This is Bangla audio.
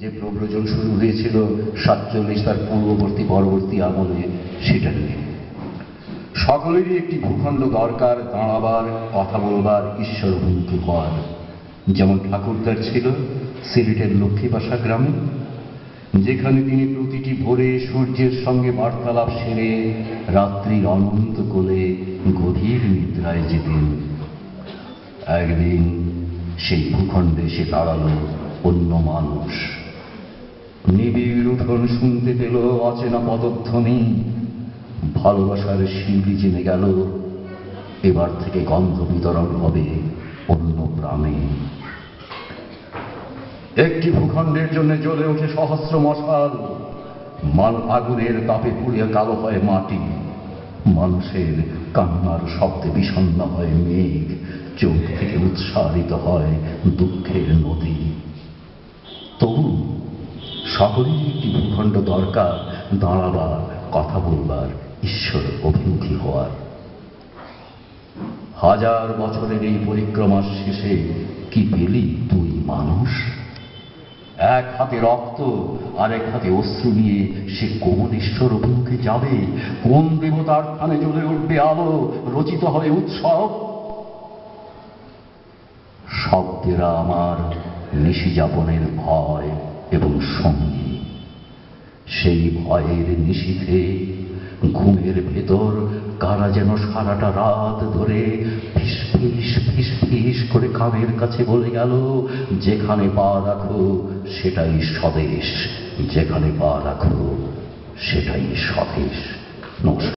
যে প্রব্রজন শুরু হয়েছিল সাতচল্লিশ, তার পূর্ববর্তী, পরবর্তী আমলে সেটা নিয়ে। সকলেরই একটি ভূখণ্ড দরকার, দাঁড়াবার, কথা বলবার ঈশ্বর হুমকি হওয়ার যেমন ঠাকুরদার ছিল, সিলেটের লক্ষ্মীবাসা গ্রামে, যেখানে তিনি প্রতিটি ভোরে সূর্যের সঙ্গে বার্তালাপ সেরে রাত্রির অনন্ত কোলে গভীর নিদ্রায় যেতেন। একদিন সেই ভূখণ্ডে এসে দাঁড়াল অন্য মানুষ। উঠোন শুনতে পেল অচেনা পদধ্বনি। ভালোবাসার শিউলি জেনে গেল, এবার থেকে গন্ধ বিতরণ হবে অন্য প্রাণে। একটি ভূখণ্ডের জন্য জ্বলে ওঠে সহস্র মশাল। মাল আগুনের তাপে পুড়িয়ে কালো হয় মাটি। মানুষের কান্নার শব্দে বিষণ্ণ হয় মেঘ। চোখ থেকে উৎসারিত হয় দুঃখের নদী। সকলেরই একটি ভূখণ্ড দরকার দাঁড়াবার, কথা বলবার ঈশ্বর অভিমুখী হওয়ার। হাজার বছরের এই পরিক্রমার শেষে কি পেলি তুই মানুষ? এক হাতে রক্ত, আরেক হাতে অশ্রু নিয়ে সে কোন ঈশ্বর অভিমুখে যাবে, কোন দেবতার স্থানে জ্বলে উঠবে আলো, রচিত হবে উৎসব? শব্দেরা আমার নিশি যাপনের ভয়। এবং সঙ্গী সেই ভয়ের নিশীথে ঘুমের ভেতর কারা যেন সারাটা রাত ধরে ফিস ফিস ফিস ফিস করে কানের কাছে বলে গেল, যেখানে পা রাখো সেটাই স্বদেশ, যেখানে পা রাখো সেটাই স্বদেশ। নমস্কার।